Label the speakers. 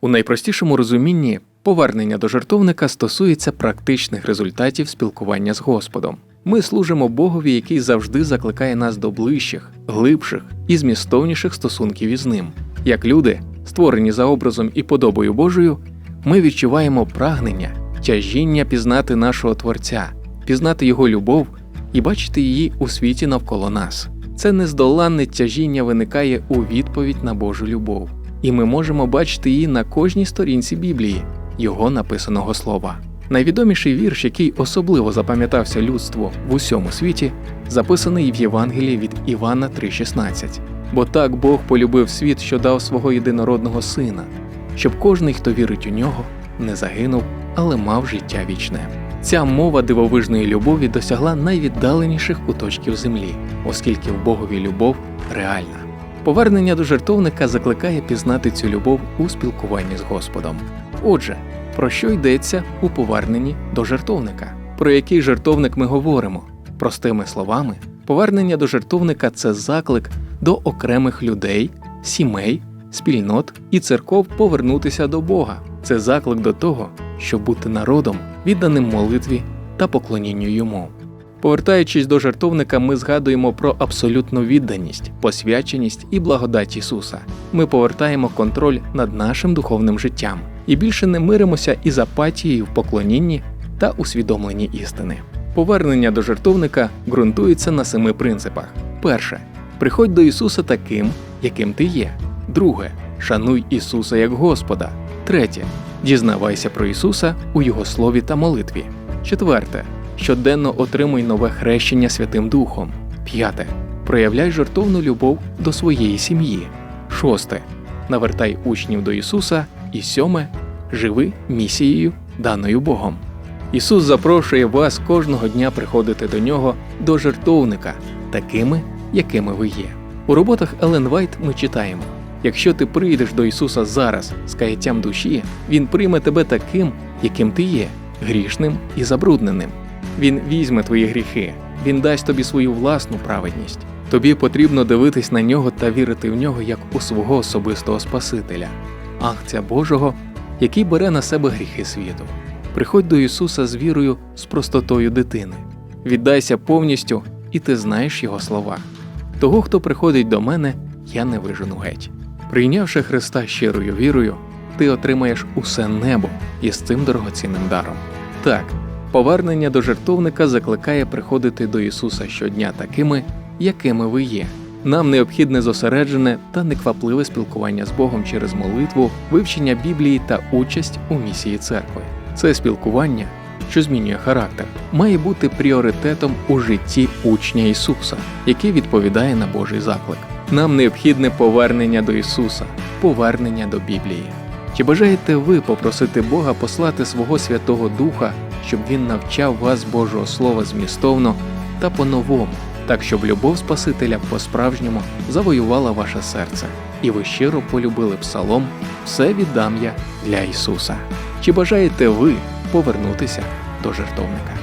Speaker 1: У найпростішому розумінні повернення до жертовника стосується практичних результатів спілкування з Господом. Ми служимо Богові, який завжди закликає нас до ближчих, глибших і змістовніших стосунків із ним. Як люди, створені за образом і подобою Божою, ми відчуваємо прагнення, тяжіння пізнати нашого Творця, пізнати Його любов і бачити її у світі навколо нас. Це нездоланне тяжіння виникає у відповідь на Божу любов, і ми можемо бачити її на кожній сторінці Біблії, його написаного слова. Найвідоміший вірш, який особливо запам'ятався людству в усьому світі, записаний в Євангелії від Івана 3,16. Бо так Бог полюбив світ, що дав свого єдинородного сина, щоб кожний, хто вірить у нього, не загинув, але мав життя вічне. Ця мова дивовижної любові досягла найвіддаленіших куточків землі, оскільки в Богові любов реальна. Повернення до жертовника закликає пізнати цю любов у спілкуванні з Господом. Отже, про що йдеться у поверненні до жертовника? Про який жертовник ми говоримо? Простими словами, повернення до жертовника це заклик до окремих людей, сімей, спільнот і церков повернутися до Бога. Це заклик до того, щоб бути народом, відданим молитві та поклонінню йому. Повертаючись до жертовника, ми згадуємо про абсолютну відданість, посвяченість і благодать Ісуса. Ми повертаємо контроль над нашим духовним життям і більше не миримося із апатією в поклонінні та усвідомленні істини. Повернення до жертовника ґрунтується на семи принципах: перше приходь до Ісуса таким, яким ти є. Друге шануй Ісуса як Господа. Третє дізнавайся про Ісуса у Його слові та молитві. Четверте щоденно отримуй нове хрещення Святим Духом. П'яте. Проявляй жертовну любов до своєї сім'ї. Шосте. Навертай учнів до Ісуса. І сьоме. Живи місією, даною Богом. Ісус запрошує вас кожного дня приходити до нього до жертовника, такими, якими ви є. У роботах Елен Вайт ми читаємо: якщо ти прийдеш до Ісуса зараз з каяттям душі, Він прийме тебе таким, яким ти є, грішним і забрудненим. Він візьме твої гріхи, він дасть тобі свою власну праведність. Тобі потрібно дивитись на нього та вірити в нього як у свого особистого Спасителя, Агця Божого, який бере на себе гріхи світу. Приходь до Ісуса з вірою, з простотою дитини. Віддайся повністю, і ти знаєш Його слова. Того, хто приходить до мене, я не вижену геть. Прийнявши Христа щирою вірою, ти отримаєш усе небо із цим дорогоцінним даром. Так, повернення до жертовника закликає приходити до Ісуса щодня такими, якими ви є. Нам необхідне зосереджене та неквапливе спілкування з Богом через молитву, вивчення Біблії та участь у місії церкви. Це спілкування, що змінює характер, має бути пріоритетом у житті учня Ісуса, який відповідає на Божий заклик. Нам необхідне повернення до Ісуса, повернення до Біблії. Чи бажаєте ви попросити Бога послати свого Святого Духа, щоб Він навчав вас Божого Слова змістовно та по-новому, так щоб любов Спасителя по-справжньому завоювала ваше серце, і ви щиро полюбили псалом Все віддам я для Ісуса. Чи бажаєте ви повернутися до жертовника?